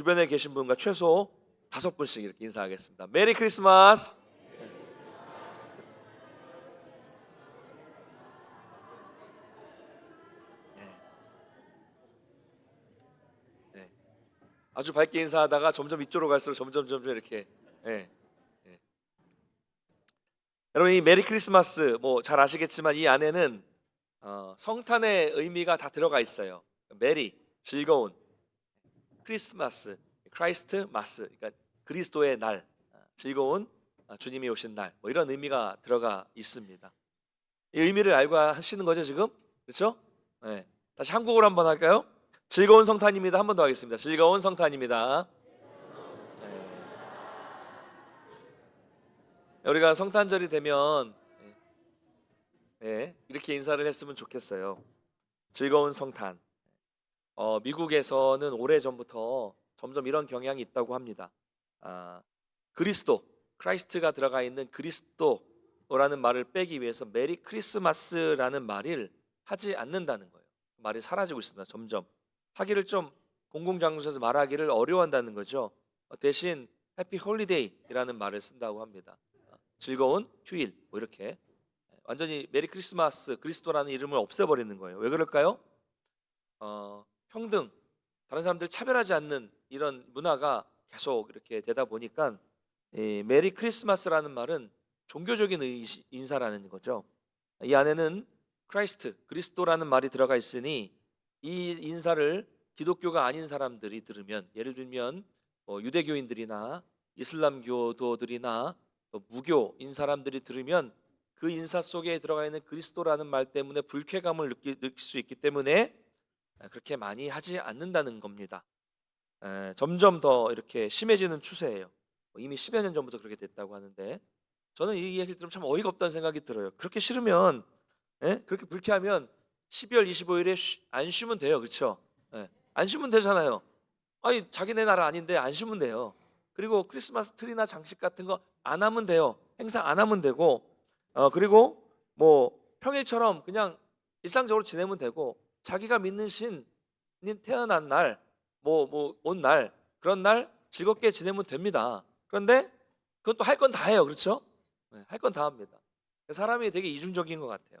주변에 계신 분과 최소 다섯 분씩 이렇게 인사하겠습니다. 메리 크리스마스. 네. 네. 아주 밝게 인사하다가 점점 이쪽으로 갈수록 점점 점점 이렇게. 네. 네. 여러분 이 메리 크리스마스 뭐 잘 아시겠지만 이 안에는 어, 성탄의 의미가 다 들어가 있어요. 메리 즐거운 크리스마스 크라이스트 마스 그러니까 그리스도의 날 즐거운 아, 주님이 오신 날 뭐 이런 의미가 들어가 있습니다. 이 의미를 알고 하시는 거죠 지금 그렇죠? 네. 다시 한국어로 한번 할까요? 즐거운 성탄입니다. 한 번 더 하겠습니다. 즐거운 성탄입니다. 네. 우리가 성탄절이 되면 네, 이렇게 인사를 했으면 좋겠어요. 즐거운 성탄. 어, 미국에서는 오래 전부터 점점 이런 경향이 있다고 합니다. 아, 그리스도, 크라이스트가 들어가 있는 그리스도라는 말을 빼기 위해서 메리 크리스마스라는 말을 하지 않는다는 거예요. 말이 사라지고 있습니다. 점점 하기를 좀 공공장소에서 말하기를 어려워한다는 거죠. 어, 대신 해피 홀리데이라는 말을 쓴다고 합니다. 어, 즐거운 휴일 뭐 이렇게 완전히 메리 크리스마스 그리스도라는 이름을 없애버리는 거예요. 왜 그럴까요? 어, 평등 다른 사람들 차별하지 않는 이런 문화가 계속 이렇게 되다 보니까 이 메리 크리스마스라는 말은 종교적인 의- 인사라는 거죠. 이 안에는 크라이스트 그리스도라는 말이 들어가 있으니 이 인사를 기독교가 아닌 사람들이 들으면 예를 들면 뭐 유대교인들이나 이슬람교도들이나 또 무교인 사람들이 들으면 그 인사 속에 들어가 있는 그리스도라는 말 때문에 불쾌감을 느낄 수 있기 때문에 그렇게 많이 하지 않는다는 겁니다. 에, 점점 더 이렇게 심해지는 추세예요. 뭐 이미 10여 년 전부터 그렇게 됐다고 하는데 저는 이 얘기를 들으면 참 어이가 없다는 생각이 들어요. 그렇게 싫으면 예? 그렇게 불쾌하면 12월 25일에 쉬, 안 쉬면 돼요. 그렇죠? 예, 안 쉬면 되잖아요. 아니 자기네 나라 아닌데 안 쉬면 돼요. 그리고 크리스마스 트리나 장식 같은 거 안 하면 돼요. 행사 안 하면 되고 어 그리고 뭐 평일처럼 그냥 일상적으로 지내면 되고 자기가 믿는 신이 태어난 날, 뭐 뭐 온 날 그런 날 즐겁게 지내면 됩니다. 그런데 그건 또 할 건 다 해요, 그렇죠? 할건 다 합니다. 사람이 되게 이중적인 것 같아요.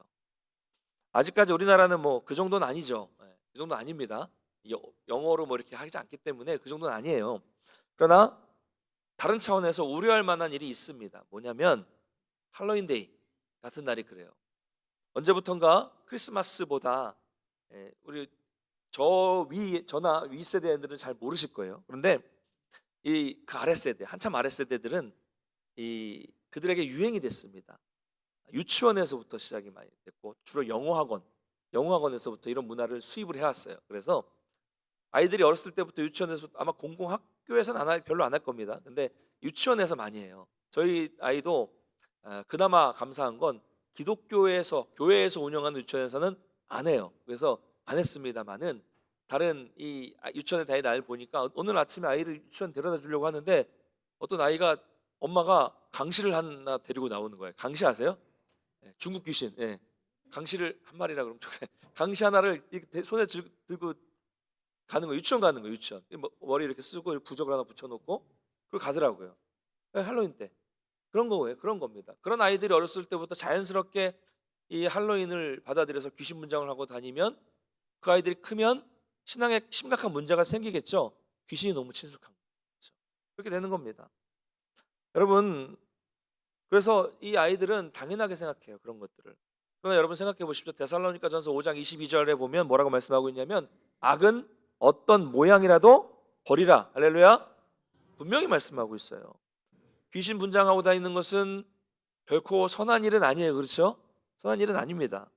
아직까지 우리나라는 뭐 그 정도는 아니죠. 네, 그 정도 는 아닙니다. 여- 영어로 뭐 이렇게 하지 않기 때문에 그 정도는 아니에요. 그러나 다른 차원에서 우려할 만한 일이 있습니다. 뭐냐면 할로윈데이 같은 날이 그래요. 언제부턴가 크리스마스보다 예, 우리 저 위 저나 위 세대들은 잘 모르실 거예요. 그런데 이 그 아래 세대 한참 아래 세대들은 이 그들에게 유행이 됐습니다. 유치원에서부터 시작이 많이 됐고 주로 영어 학원, 영어 학원에서부터 이런 문화를 수입을 해왔어요. 그래서 아이들이 어렸을 때부터 유치원에서 아마 공공 학교에서는 안 할, 별로 안 할 겁니다. 근데 유치원에서 많이 해요. 저희 아이도 아, 그나마 감사한 건 기독교에서 교회에서 운영하는 유치원에서는 안 해요. 그래서 안 했습니다만은 다른 이 아- 유치원에 다니는 아이를 보니까 오늘 아침에 아이를 유치원 데려다 주려고 하는데 어떤 아이가 엄마가 강시를 하나 데리고 나오는 거예요. 강시 아세요? 예, 중국 귀신. 예. 강시를 한 마리라 그러면 좋겠 강시 하나를 이렇게 대- 손에 들- 들고 가는 거 유치원 가는 거 유치원. 이 뭐- 머리 이렇게 쓰고 부적을 하나 붙여놓고 그리고 가더라고요. 예, 할로윈 때 그런 거예요. 그런 겁니다. 그런 아이들이 어렸을 때부터 자연스럽게 이 할로윈을 받아들여서 귀신 분장을 하고 다니면 그 아이들이 크면 신앙에 심각한 문제가 생기겠죠. 귀신이 너무 친숙한 거죠. 그렇게 되는 겁니다. 여러분 그래서 이 아이들은 당연하게 생각해요. 그런 것들을. 그러나 여러분 생각해 보십시오. 데살로니가 전서 5장 22절에 보면 뭐라고 말씀하고 있냐면 악은 어떤 모양이라도 버리라. 할렐루야. 분명히 말씀하고 있어요. 귀신 분장하고 다니는 것은 결코 선한 일은 아니에요. 그렇죠? 선한 일은 아닙니다.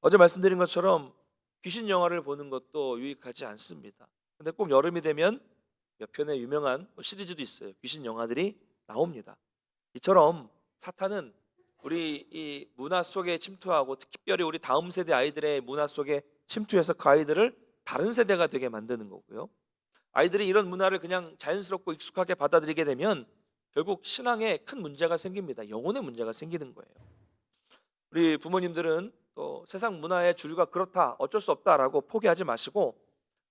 어제 말씀드린 것처럼 귀신 영화를 보는 것도 유익하지 않습니다. 근데 꼭 여름이 되면 몇 편의 유명한 뭐 시리즈도 있어요. 귀신 영화들이 나옵니다. 이처럼 사탄은 우리 이 문화 속에 침투하고 특별히 우리 다음 세대 아이들의 문화 속에 침투해서 그 아이들을 다른 세대가 되게 만드는 거고요. 아이들이 이런 문화를 그냥 자연스럽고 익숙하게 받아들이게 되면 결국 신앙에 큰 문제가 생깁니다. 영혼의 문제가 생기는 거예요. 우리 부모님들은 또 세상 문화의 주류가 그렇다, 어쩔 수 없다라고 포기하지 마시고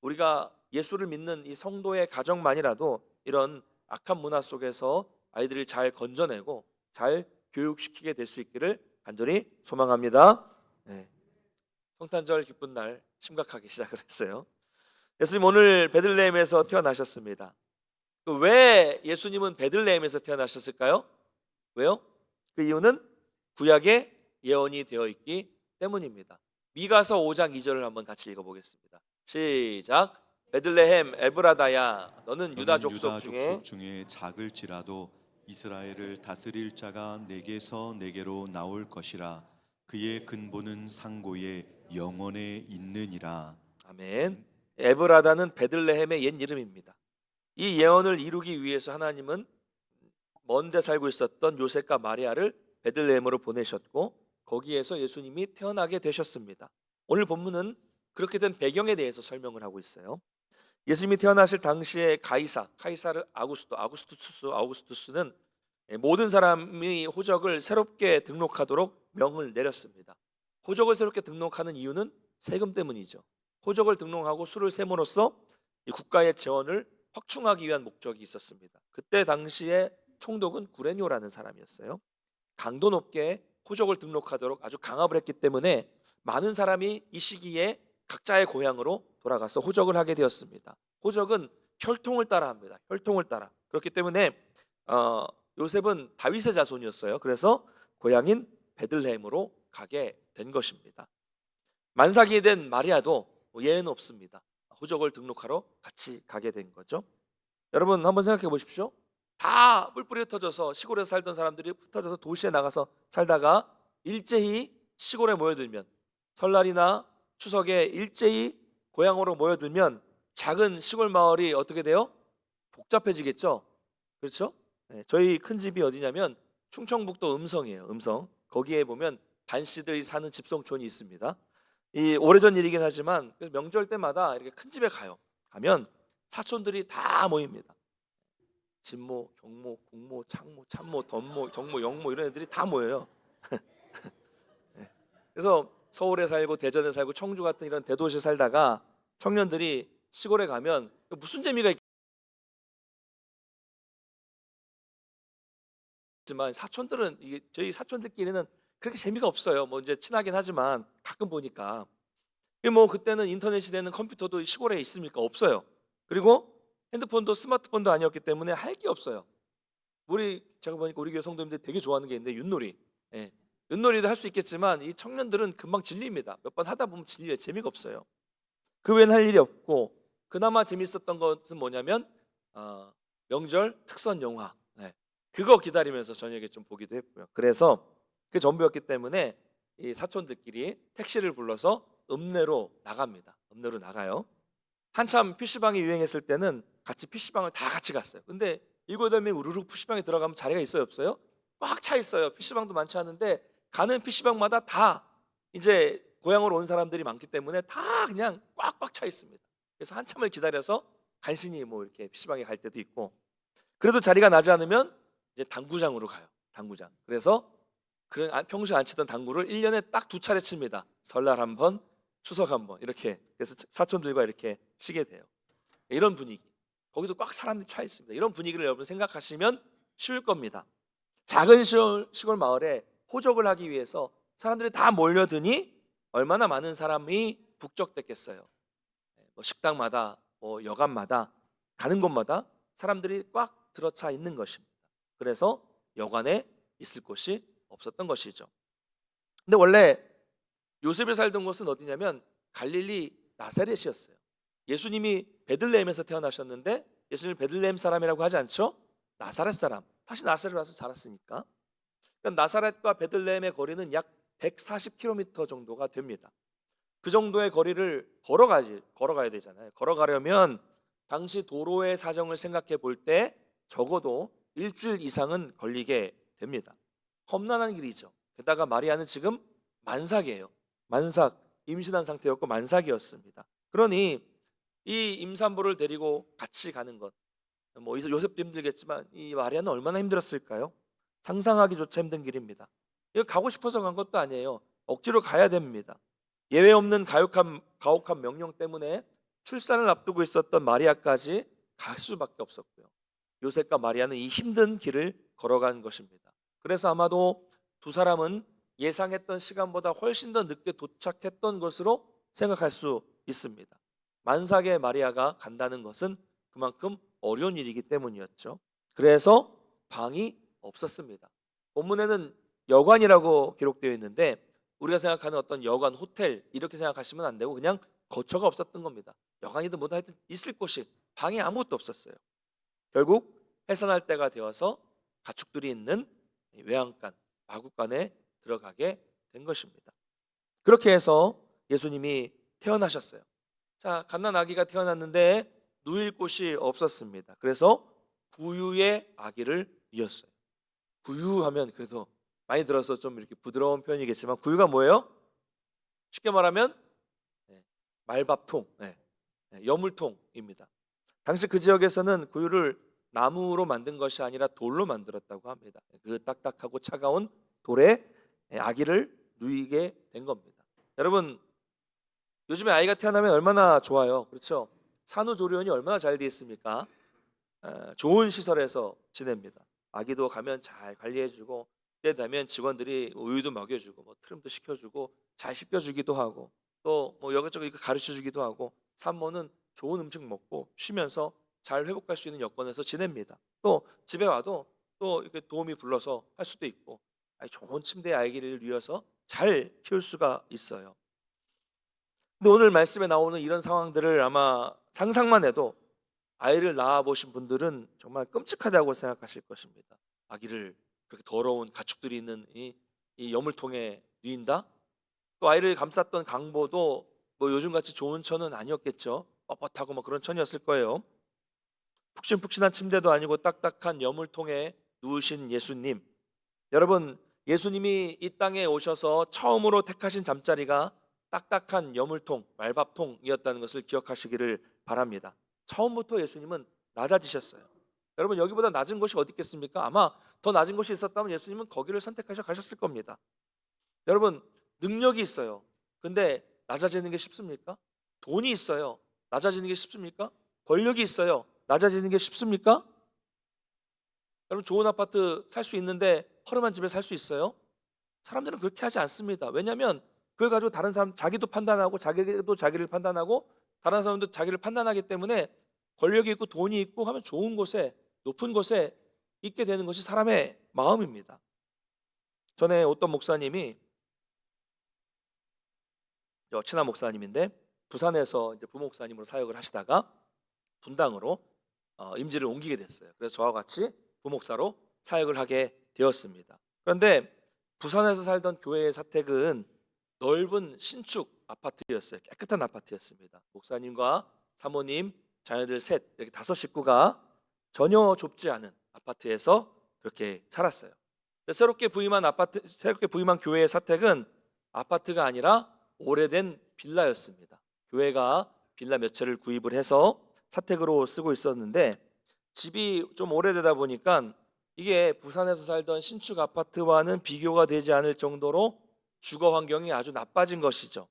우리가 예수를 믿는 이 성도의 가정만이라도 이런 악한 문화 속에서 아이들을 잘 건져내고 잘 교육시키게 될 수 있기를 간절히 소망합니다. 네. 성탄절 기쁜 날 심각하게 시작을 했어요. 예수님 오늘 베들레헴에서 태어나셨습니다. 그왜 예수님은 베들레헴에서 태어나셨을까요? 왜요? 그 이유는 구약에 예언이 되어 있기 때문입니다. 미가서 5장 2절을 한번 같이 읽어보겠습니다. 시작. 베들레헴 에브라다야 너는 유다 족속 중에 중에 작을지라도 이스라엘을 다스릴 자가 내게서 내게로 나올 것이라 그의 근본은 상고에 영원에 있느니라 아멘. 에브라다는 베들레헴의 옛 이름입니다. 이 예언을 이루기 위해서 하나님은 먼데 살고 있었던 요셉과 마리아를 베들레헴으로 보내셨고 거기에서 예수님이 태어나게 되셨습니다. 오늘 본문은 그렇게 된 배경에 대해서 설명을 하고 있어요. 예수님이 태어나실 당시에 가이사, 카이사르 아구스토, 아구스투스, 아우구스투스는 모든 사람이 호적을 새롭게 등록하도록 명을 내렸습니다. 호적을 새롭게 등록하는 이유는 세금 때문이죠. 호적을 등록하고 수를 이 국가의 재원을 확충하기 위한 목적이 있었습니다. 그때 당시에 총독은 구레뇨라는 사람이었어요. 강도 높게 호적을 등록하도록 아주 강압을 했기 때문에 많은 사람이 이 시기에 각자의 고향으로 돌아가서 호적을 하게 되었습니다. 호적은 혈통을 따라 합니다. 혈통을 따라. 그렇기 때문에 어, 요셉은 다윗의 자손이었어요. 그래서 고향인 베들레헴으로 가게 된 것입니다. 만삭이 된 마리아도 뭐 예외는 없습니다. 호적을 등록하러 같이 가게 된 거죠. 여러분 한번 생각해 보십시오. 다 뿔뿔이 흩어져서 시골에서 살던 사람들이 흩어져서 도시에 나가서 살다가 일제히 시골에 모여들면 설날이나 추석에 일제히 고향으로 모여들면 작은 시골 마을이 어떻게 돼요? 복잡해지겠죠. 그렇죠? 네, 저희 큰 집이 어디냐면 충청북도 음성이에요. 음성. 거기에 보면 반씨들이 사는 집성촌이 있습니다. 이 오래전 일이긴 하지만 명절 때마다 이렇게 큰 집에 가요. 가면 사촌들이 다 모입니다. 진모, 경모, 국모, 창모, 참모, 던모, 정모, 영모 이런 애들이 다 모여요. 네. 그래서 서울에 살고 대전에 살고 청주 같은 이런 대도시에 살다가 청년들이 시골에 가면 무슨 재미가 있지만 사촌들은 이게 저희 사촌들끼리는 그렇게 재미가 없어요. 뭐 이제 친하긴 하지만 가끔 보니까 뭐 그때는 인터넷 시대는 컴퓨터도 시골에 있습니까? 없어요. 그리고 핸드폰도 스마트폰도 아니었기 때문에 할 게 없어요. 우리 제가 보니까 우리 교회 성도님들 되게 좋아하는 게 있는데 윷놀이. 예. 윷놀이도 할 수 있겠지만 이 청년들은 금방 질립니다. 몇 번 하다 보면 질려요. 재미가 없어요. 그 외엔 할 일이 없고 그나마 재밌었던 것은 뭐냐면 어, 명절 특선 영화. 네. 그거 기다리면서 저녁에 좀 보기도 했고요. 그래서 그 전부였기 때문에 이 사촌들끼리 택시를 불러서 읍내로 나갑니다. 읍내로 나가요. 한참 PC방이 유행했을 때는 같이 PC방을 다 같이 갔어요. 근데 일곱 여덟 명 우르르 PC방에 들어가면 자리가 있어요, 없어요? 꽉 차 있어요. PC방도 많지 않은데 가는 PC방마다 다 이제 고향으로 온 사람들이 많기 때문에 다 그냥 꽉꽉 차 있습니다. 그래서 한참을 기다려서 간신히 뭐 이렇게 PC방에 갈 때도 있고 그래도 자리가 나지 않으면 이제 당구장으로 가요. 당구장. 그래서 그 아- 평소에 안 치던 당구를 1년에 딱 두 차례 칩니다. 설날 한 번, 추석 한 번. 이렇게 그래서 사촌들과 이렇게 치게 돼요. 이런 분위기. 거기도 꽉 사람들이 차 있습니다. 이런 분위기를 여러분 생각하시면 쉬울 겁니다. 작은 시골, 마을에 호적을 하기 위해서 사람들이 다 몰려드니 얼마나 많은 사람이 북적댔겠어요. 뭐 식당마다, 뭐 여관마다 가는 곳마다 사람들이 꽉 들어차 있는 것입니다. 그래서 여관에 있을 곳이 없었던 것이죠. 근데 원래 요셉이 살던 곳은 어디냐면 갈릴리 나사렛이었어요. 예수님이 베들레헴에서 태어나셨는데 예수님 베들레헴 사람이라고 하지 않죠? 나사렛 사람. 다시 나사렛 와서 자랐으니까. 그러니까 나사렛과 베들레헴의 거리는 약 140km 정도가 됩니다. 그 정도의 거리를 걸어가지 걸어가야 되잖아요. 걸어가려면 당시 도로의 사정을 생각해 볼 때 적어도 일주일 이상은 걸리게 됩니다. 험난한 길이죠. 게다가 마리아는 지금 만삭이에요. 만삭 임신한 상태였고 만삭이었습니다. 그러니 이 임산부를 데리고 같이 가는 것, 뭐 요셉도 힘들겠지만 이 마리아는 얼마나 힘들었을까요? 상상하기조차 힘든 길입니다. 이거 가고 싶어서 간 것도 아니에요. 억지로 가야 됩니다. 예외 없는 가혹한 가혹한 명령 때문에 출산을 앞두고 있었던 마리아까지 갈 수밖에 없었고요. 요셉과 마리아는 이 힘든 길을 걸어간 것입니다. 그래서 아마도 두 사람은 예상했던 시간보다 훨씬 더 늦게 도착했던 것으로 생각할 수 있습니다. 만삭의 마리아가 간다는 것은 그만큼 어려운 일이기 때문이었죠. 그래서 방이 없었습니다. 본문에는 여관이라고 기록되어 있는데 우리가 생각하는 어떤 여관, 호텔 이렇게 생각하시면 안 되고 그냥 거처가 없었던 겁니다. 여관이든 뭐든 하여튼 있을 곳이 방에 아무것도 없었어요. 결국 해산할 때가 되어서 가축들이 있는 외양간, 마구간에 들어가게 된 것입니다. 그렇게 해서 예수님이 태어나셨어요. 자, 갓난 아기가 태어났는데 누일 곳이 없었습니다. 그래서 구유의 아기를 이었어요. 구유하면 그래도 많이 들어서 좀 이렇게 부드러운 표현이겠지만 구유가 뭐예요? 쉽게 말하면 네, 말밥통, 네, 네, 여물통입니다. 당시 그 지역에서는 구유를 나무로 만든 것이 아니라 돌로 만들었다고 합니다. 그 딱딱하고 차가운 돌에 아기를 누이게 된 겁니다. 여러분 요즘에 아이가 태어나면 얼마나 좋아요, 그렇죠? 산후조리원이 얼마나 잘돼 있습니까? 에, 좋은 시설에서 지냅니다. 아기도 가면 잘 관리해주고 때 되면 직원들이 우유도 먹여주고 뭐 트림도 시켜주고 잘 씻겨주기도 하고 또 뭐 여기저기 가르쳐주기도 하고 산모는 좋은 음식 먹고 쉬면서 잘 회복할 수 있는 여건에서 지냅니다. 또 집에 와도 또 이렇게 도움이 불러서 할 수도 있고 좋은 침대에 아기를 누워서 잘 키울 수가 있어요. 근데 오늘 말씀에 나오는 이런 상황들을 아마 상상만 해도 아이를 낳아 보신 분들은 정말 끔찍하다고 생각하실 것입니다. 아기를 그렇게 더러운 가축들이 있는 이, 이 여물통에 누인다? 또 아이를 감쌌던 강보도 뭐 요즘같이 좋은 천은 아니었겠죠. 뻣뻣하고 뭐 그런 천이었을 거예요. 푹신푹신한 침대도 아니고 딱딱한 여물통에 누우신 예수님. 여러분, 예수님이 이 땅에 오셔서 처음으로 택하신 잠자리가 딱딱한 여물통, 말밥통이었다는 것을 기억하시기를 바랍니다. 처음부터 예수님은 낮아지셨어요. 여러분 여기보다 낮은 곳이 어디 있겠습니까? 아마 더 낮은 곳이 있었다면 예수님은 거기를 선택하셔 가셨을 겁니다. 여러분 능력이 있어요. 근데 낮아지는 게 쉽습니까? 돈이 있어요. 낮아지는 게 쉽습니까? 권력이 있어요. 낮아지는 게 쉽습니까? 여러분 좋은 아파트 살 수 있는데 허름한 집에 살 수 있어요? 사람들은 그렇게 하지 않습니다. 왜냐하면 그걸 가지고 다른 사람 자기도 판단하고 자기도 자기를 판단하고 다른 사람도 자기를 판단하기 때문에 권력이 있고 돈이 있고 하면 좋은 곳에 높은 곳에 있게 되는 것이 사람의 마음입니다. 전에 어떤 목사님이 저 친한 목사님인데 부산에서 이제 부목사님으로 사역을 하시다가 분당으로 어, 임지를 옮기게 됐어요. 그래서 저와 같이 부목사로 사역을 하게 되었습니다. 그런데 부산에서 살던 교회의 사택은 넓은 신축 아파트였어요. 깨끗한 아파트였습니다. 목사님과 사모님, 자녀들 셋 이렇게 다섯 식구가 전혀 좁지 않은 아파트에서 그렇게 살았어요. 새롭게 부임한 아파트, 새롭게 부임한 교회의 사택은 아파트가 아니라 오래된 빌라였습니다. 교회가 빌라 몇 채를 구입을 해서 사택으로 쓰고 있었는데 집이 좀 오래되다 보니까 이게 부산에서 살던 신축 아파트와는 비교가 되지 않을 정도로 주거 환경이 아주 나빠진 것이죠.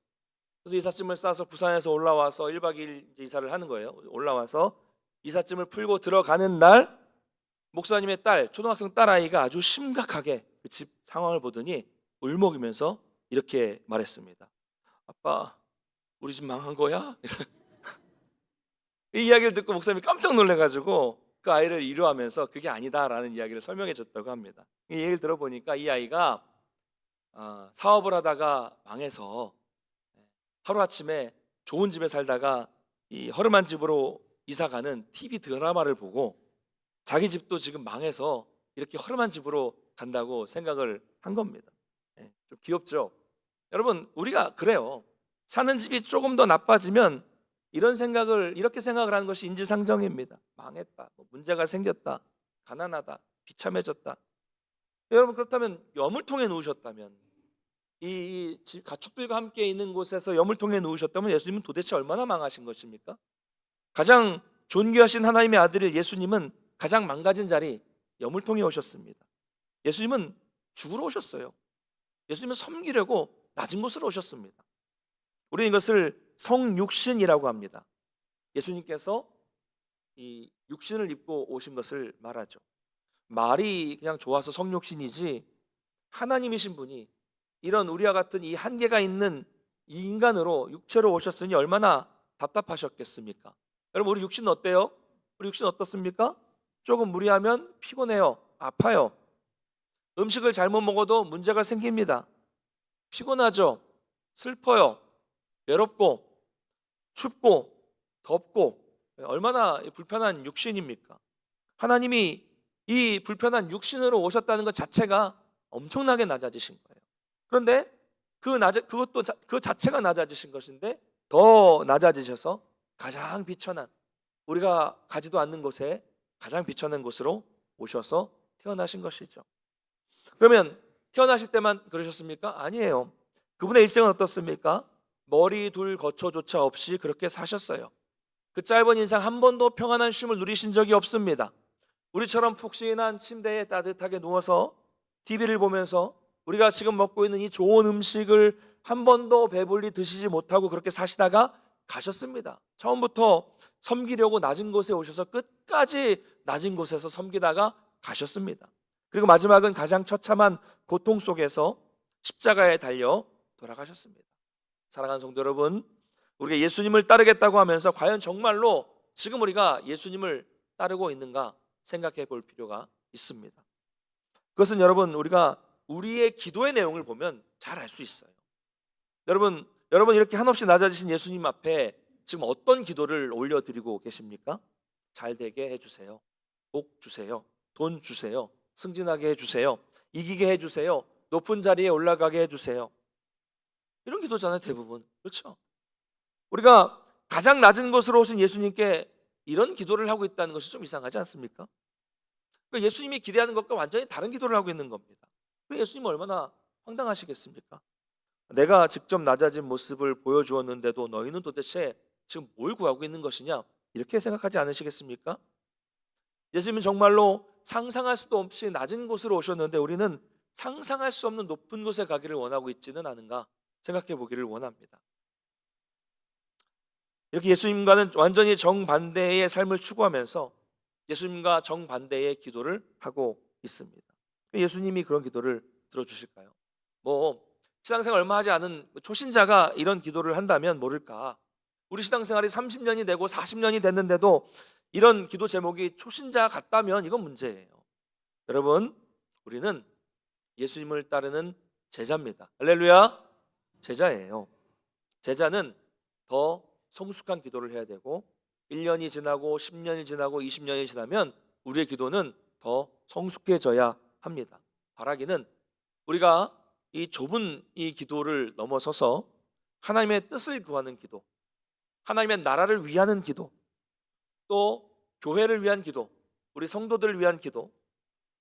그래서 이삿짐을 싸서 부산에서 올라와서 1박 2일 이사를 하는 거예요. 올라와서 이삿짐을 풀고 들어가는 날 목사님의 딸, 초등학생 딸 아이가 아주 심각하게 그 집 상황을 보더니 울먹이면서 이렇게 말했습니다. 아빠, 우리 집 망한 거야? 이 이야기를 듣고 목사님이 깜짝 놀래가지고 그 아이를 위로하면서 그게 아니다라는 이야기를 설명해 줬다고 합니다. 이 얘기를 들어보니까 이 아이가 어, 사업을 하다가 망해서 하루 아침에 좋은 집에 살다가 이 허름한 집으로 이사 가는 TV 드라마를 보고 자기 집도 지금 망해서 이렇게 허름한 집으로 간다고 생각을 한 겁니다. 예, 좀 귀엽죠? 여러분 우리가 그래요. 사는 집이 조금 더 나빠지면 이런 생각을 이렇게 생각을 하는 것이 인지상정입니다. 망했다, 뭐 문제가 생겼다, 가난하다, 비참해졌다. 여러분 그렇다면 여물통에 누우셨다면 이, 이 집- 가축들과 함께 있는 곳에서 여물통에 누우셨다면 예수님은 도대체 얼마나 망하신 것입니까? 가장 존귀하신 하나님의 아들일 예수님은 가장 망가진 자리 여물통에 오셨습니다. 예수님은 죽으러 오셨어요. 예수님은 섬기려고 낮은 곳으로 오셨습니다. 우리는 이것을 성육신이라고 합니다. 예수님께서 이 육신을 입고 오신 것을 말하죠. 말이 그냥 좋아서 성육신이지 하나님이신 분이 이런 우리와 같은 이 한계가 있는 이 인간으로 육체로 오셨으니 얼마나 답답하셨겠습니까? 여러분 우리 육신 어때요? 우리 육신 어떻습니까? 조금 무리하면 피곤해요. 아파요. 음식을 잘못 먹어도 문제가 생깁니다. 피곤하죠. 슬퍼요. 외롭고 춥고 덥고 얼마나 불편한 육신입니까? 하나님이 이 불편한 육신으로 오셨다는 것 자체가 엄청나게 낮아지신 거예요. 그런데 그 낮아 그것도 자, 그 자체가 낮아지신 것인데 더 낮아지셔서 가장 비천한 우리가 가지도 않는 곳에 가장 비천한 곳으로 오셔서 태어나신 것이죠. 그러면 태어나실 때만 그러셨습니까? 아니에요. 그분의 일생은 어떻습니까? 머리 둘 거처조차 없이 그렇게 사셨어요. 그 짧은 인생 한 번도 평안한 쉼을 누리신 적이 없습니다. 우리처럼 푹신한 침대에 따뜻하게 누워서 TV를 보면서 우리가 지금 먹고 있는 이 좋은 음식을 한 번도 배불리 드시지 못하고 그렇게 사시다가 가셨습니다. 처음부터 섬기려고 낮은 곳에 오셔서 끝까지 낮은 곳에서 섬기다가 가셨습니다. 그리고 마지막은 가장 처참한 고통 속에서 십자가에 달려 돌아가셨습니다. 사랑하는 성도 여러분, 우리가 예수님을 따르겠다고 하면서 과연 정말로 지금 우리가 예수님을 따르고 있는가 생각해 볼 필요가 있습니다. 그것은 여러분 우리가 우리의 기도의 내용을 보면 잘 알 수 있어요. 여러분, 여러분 이렇게 한없이 낮아지신 예수님 앞에 지금 어떤 기도를 올려드리고 계십니까? 잘 되게 해주세요. 복 주세요. 돈 주세요. 승진하게 해주세요. 이기게 해주세요. 높은 자리에 올라가게 해주세요. 이런 기도잖아요, 대부분. 그렇죠? 우리가 가장 낮은 곳으로 오신 예수님께 이런 기도를 하고 있다는 것이 좀 이상하지 않습니까? 그러니까 예수님이 기대하는 것과 완전히 다른 기도를 하고 있는 겁니다. 그럼 예수님은 얼마나 황당하시겠습니까? 내가 직접 낮아진 모습을 보여주었는데도 너희는 도대체 지금 뭘 구하고 있는 것이냐? 이렇게 생각하지 않으시겠습니까? 예수님은 정말로 상상할 수도 없이 낮은 곳으로 오셨는데 우리는 상상할 수 없는 높은 곳에 가기를 원하고 있지는 않은가 생각해 보기를 원합니다. 이렇게 예수님과는 완전히 정반대의 삶을 추구하면서 예수님과 정반대의 기도를 하고 있습니다. 예수님이 그런 기도를 들어주실까요? 뭐 신앙생활 얼마 하지 않은 초신자가 이런 기도를 한다면 모를까? 우리 신앙생활이 30년이 되고 40년이 됐는데도 이런 기도 제목이 초신자 같다면 이건 문제예요. 여러분, 우리는 예수님을 따르는 제자입니다. 할렐루야. 제자예요. 제자는 더 성숙한 기도를 해야 되고 1년이 지나고 10년이 지나고 20년이 지나면 우리의 기도는 더 성숙해져야 합니다. 바라기는 우리가 이 좁은 이 기도를 넘어서서 하나님의 뜻을 구하는 기도, 하나님의 나라를 위하는 기도, 또 교회를 위한 기도, 우리 성도들을 위한 기도,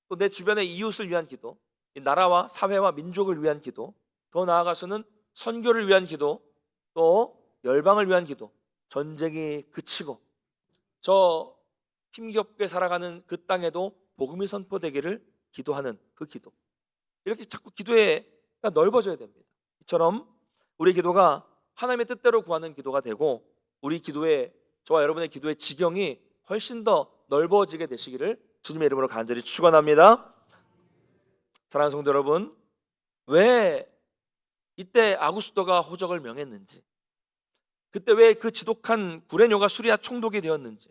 또 내 주변의 이웃을 위한 기도, 이 나라와 사회와 민족을 위한 기도, 더 나아가서는 선교를 위한 기도, 또 열방을 위한 기도, 전쟁이 그치고 저 힘겹게 살아가는 그 땅에도 복음이 선포되기를 기도하는 그 기도. 이렇게 자꾸 기도에 넓어져야 됩니다. 이처럼 우리 기도가 하나님의 뜻대로 구하는 기도가 되고 우리 기도의 저와 여러분의 기도의 지경이 훨씬 더 넓어지게 되시기를 주님의 이름으로 간절히 축원합니다. 사랑하는 성도 여러분, 왜 이때 아구스도가 호적을 명했는지, 그때 왜 그 지독한 구레뇨가 수리아 총독이 되었는지,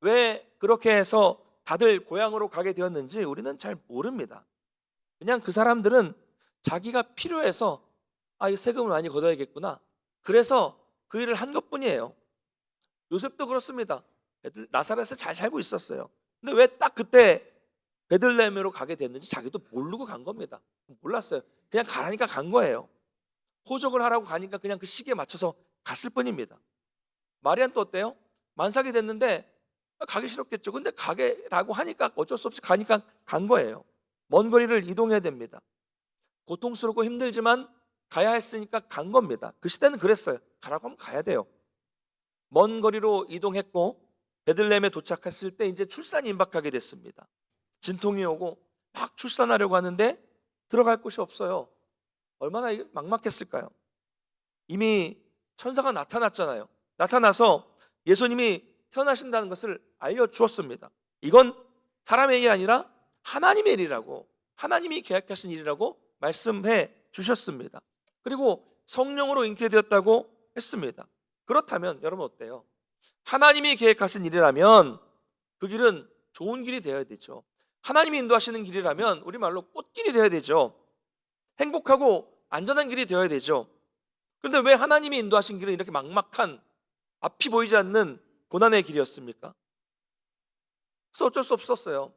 왜 그렇게 해서 다들 고향으로 가게 되었는지 우리는 잘 모릅니다. 그냥 그 사람들은 자기가 필요해서 아, 이 세금을 많이 걷어야겠구나. 그래서 그 일을 한 것뿐이에요. 요셉도 그렇습니다. 나사렛에 잘 살고 있었어요. 근데 왜 딱 그때 베들레헴으로 가게 됐는지 자기도 모르고 간 겁니다. 몰랐어요. 그냥 가라니까 간 거예요. 호적을 하라고 가니까 그냥 그 시기에 맞춰서 갔을 뿐입니다. 마리안 또 어때요? 만삭이 됐는데 가기 싫었겠죠. 근데 가게라고 하니까 어쩔 수 없이 가니까 간 거예요. 먼 거리를 이동해야 됩니다. 고통스럽고 힘들지만 가야 했으니까 간 겁니다. 그 시대는 그랬어요. 가라고 하면 가야 돼요. 먼 거리로 이동했고 베들레헴에 도착했을 때 이제 출산이 임박하게 됐습니다. 진통이 오고 막 출산하려고 하는데 들어갈 곳이 없어요. 얼마나 막막했을까요? 이미 천사가 나타났잖아요. 나타나서 예수님이 태어나신다는 것을 알려주었습니다. 이건 사람의 일이 아니라 하나님의 일이라고 하나님이 계획하신 일이라고 말씀해 주셨습니다. 그리고 성령으로 잉태되었다고 했습니다. 그렇다면 여러분 어때요? 하나님이 계획하신 일이라면 그 길은 좋은 길이 되어야 되죠. 하나님이 인도하시는 길이라면 우리 말로 꽃길이 되어야 되죠. 행복하고 안전한 길이 되어야 되죠. 그런데 왜 하나님이 인도하신 길은 이렇게 막막한 앞이 보이지 않는 고난의 길이었습니까? 그래서 어쩔 수 없었어요.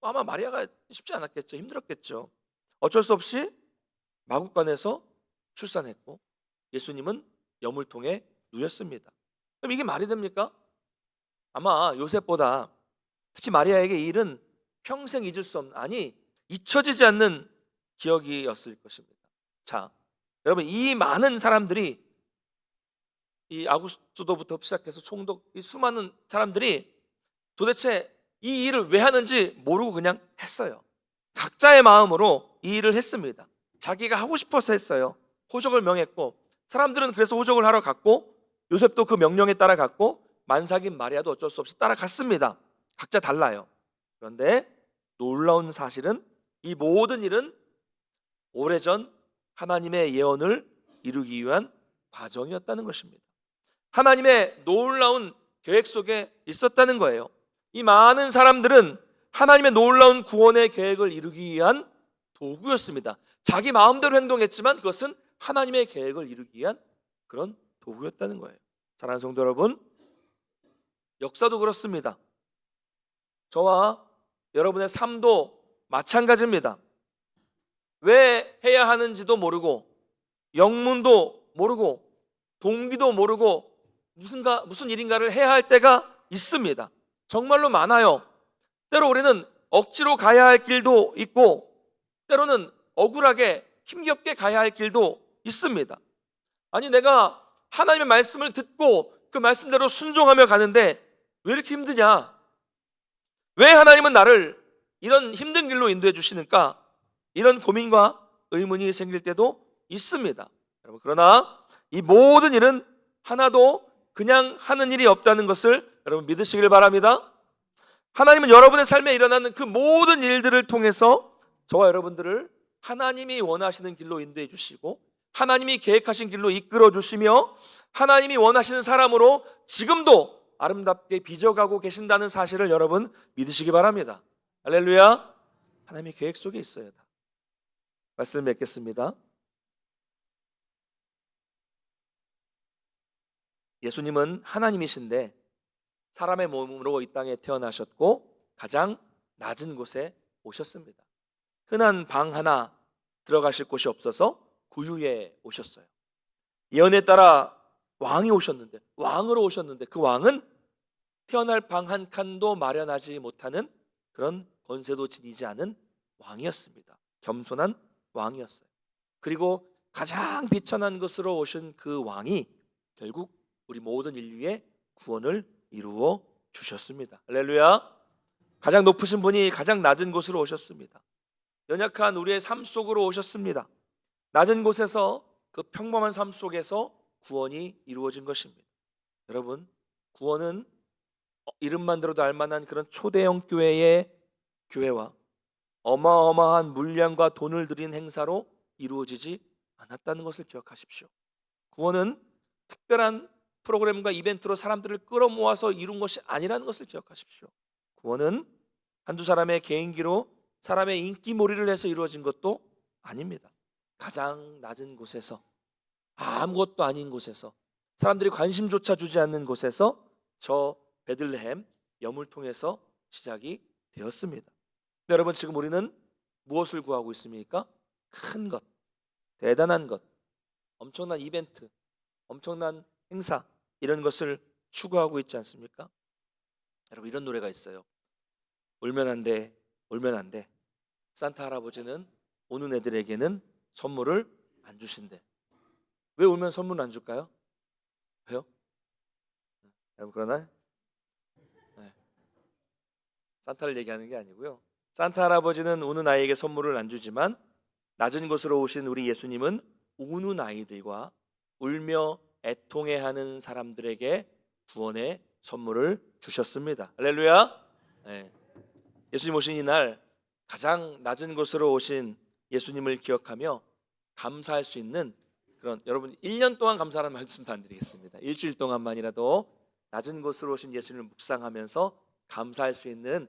아마 마리아가 쉽지 않았겠죠. 힘들었겠죠. 어쩔 수 없이 마국간에서 출산했고 예수님은 여물통에 누였습니다. 그럼 이게 말이 됩니까? 아마 요셉보다 특히 마리아에게 이 일은 평생 잊을 수 없는 아니 잊혀지지 않는 기억이었을 것입니다. 자, 여러분 이 많은 사람들이 이 아구스토부터 시작해서 총독 이 수많은 사람들이 도대체 이 일을 왜 하는지 모르고 그냥 했어요. 각자의 마음으로 이 일을 했습니다. 자기가 하고 싶어서 했어요. 호적을 명했고 사람들은 그래서 호적을 하러 갔고 요셉도 그 명령에 따라 갔고 만삭인 마리아도 어쩔 수 없이 따라갔습니다. 각자 달라요. 그런데 놀라운 사실은 이 모든 일은 오래전 하나님의 예언을 이루기 위한 과정이었다는 것입니다. 하나님의 놀라운 계획 속에 있었다는 거예요. 이 많은 사람들은 하나님의 놀라운 구원의 계획을 이루기 위한 도구였습니다. 자기 마음대로 행동했지만 그것은 하나님의 계획을 이루기 위한 그런 도구였다는 거예요. 사랑하는 성도 여러분, 역사도 그렇습니다. 저와 여러분의 삶도 마찬가지입니다. 왜 해야 하는지도 모르고 영문도 모르고 동기도 모르고 무슨가 무슨 일인가를 해야 할 때가 있습니다. 정말로 많아요. 때로 우리는 억지로 가야 할 길도 있고 때로는 억울하게 힘겹게 가야 할 길도 있습니다. 아니 내가 하나님의 말씀을 듣고 그 말씀대로 순종하며 가는데 왜 이렇게 힘드냐? 왜 하나님은 나를 이런 힘든 길로 인도해 주시는가? 이런 고민과 의문이 생길 때도 있습니다. 여러분 그러나 이 모든 일은 하나도 그냥 하는 일이 없다는 것을 여러분 믿으시길 바랍니다. 하나님은 여러분의 삶에 일어나는 그 모든 일들을 통해서 저와 여러분들을 하나님이 원하시는 길로 인도해 주시고 하나님이 계획하신 길로 이끌어 주시며 하나님이 원하시는 사람으로 지금도 아름답게 빚어가고 계신다는 사실을 여러분 믿으시기 바랍니다. 할렐루야. 하나님의 계획 속에 있어요. 다. 말씀 맺겠습니다. 예수님은 하나님이신데 사람의 몸으로 이 땅에 태어나셨고 가장 낮은 곳에 오셨습니다. 흔한 방 하나 들어가실 곳이 없어서 구유에 오셨어요. 예언에 따라 왕이 오셨는데 왕으로 오셨는데 그 왕은 태어날 방 한 칸도 마련하지 못하는 그런 권세도 지니지 않은 왕이었습니다. 겸손한 왕이었어요. 그리고 가장 비천한 것으로 오신 그 왕이 결국 우리 모든 인류의 구원을 이루어 주셨습니다. 할렐루야. 가장 높으신 분이 가장 낮은 곳으로 오셨습니다. 연약한 우리의 삶 속으로 오셨습니다. 낮은 곳에서 그 평범한 삶 속에서 구원이 이루어진 것입니다. 여러분, 구원은 어, 이름만 들어도 알만한 그런 초대형 교회의 교회와 어마어마한 물량과 돈을 들인 행사로 이루어지지 않았다는 것을 기억하십시오. 구원은 특별한 프로그램과 이벤트로 사람들을 끌어모아서 이룬 것이 아니라는 것을 기억하십시오. 구원은 한두 사람의 개인기로 사람의 인기몰이를 해서 이루어진 것도 아닙니다. 가장 낮은 곳에서 아무것도 아닌 곳에서 사람들이 관심조차 주지 않는 곳에서 저 베들레헴 염을 통해서 시작이 되었습니다. 여러분 지금 우리는 무엇을 구하고 있습니까? 큰 것, 대단한 것, 엄청난 이벤트, 엄청난 행사 이런 것을 추구하고 있지 않습니까? 여러분 이런 노래가 있어요. 울면 안 돼, 울면 안 돼. 산타 할아버지는 오는 애들에게는 선물을 안 주신대. 왜 울면 선물 안 줄까요? 왜요? 여러분 그러나 네. 산타를 얘기하는 게 아니고요. 산타 할아버지는 우는 아이에게 선물을 안 주지만 낮은 곳으로 오신 우리 예수님은 우는 아이들과 울며 애통해하는 사람들에게 구원의 선물을 주셨습니다. 할렐루야. 예. 예수님 오신 이날 가장 낮은 곳으로 오신 예수님을 기억하며 감사할 수 있는 그런 여러분 1년 동안 감사하는 말씀도 안 드리겠습니다. 일주일 동안만이라도 낮은 곳으로 오신 예수님을 묵상하면서 감사할 수 있는